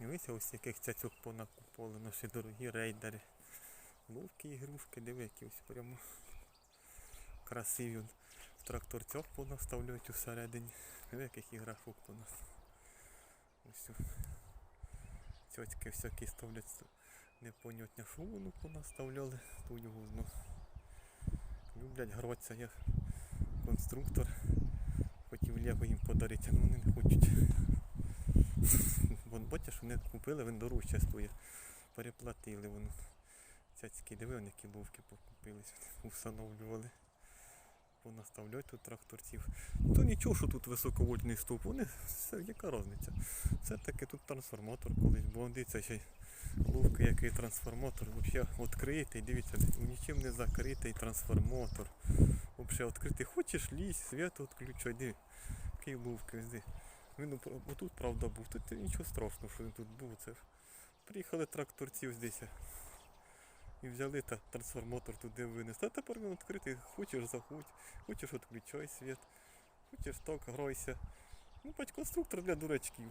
Дивися, ось яких цяцьок понакуповано, ще дорогі рейдери. Ловкі ігрушки, диви, які ось прямо красиві. В тракторцях понаставляють усередині. Диви, яких іграшок у нас. Ось. Цьоцьки всякі ставлять непонятне, що воно понаставляли, то його ну, люблять гратися. Я конструктор. Хотів Лего їм подарити, але вони не хочуть. Бачиш, вони купили, він дорожче стоїть. Переплатили воно. Цяцькі, диви, вони які ловки покупились, встановлювали. Понаставляють тут тракторців. То нічого, що тут високовольтний стовп, вони, все, яка різниця. Все-таки тут трансформатор колись був. Дивіться, ще й ловка, який трансформатор. Взагалі відкритий, дивіться, нічим не закритий трансформатор. Взагалі відкритий. Хочеш лізь, свято відключай, диви. Який ось диви. Він отут, правда, був. Тут нічого страшного, що він тут був. Це приїхали тракторці ось десь. І взяли та трансформатор туди винесли. А тепер він відкритий. Хочеш заходь, хочеш відключай світ, хочеш так, грайся. Ну, бать конструктор для дурачків.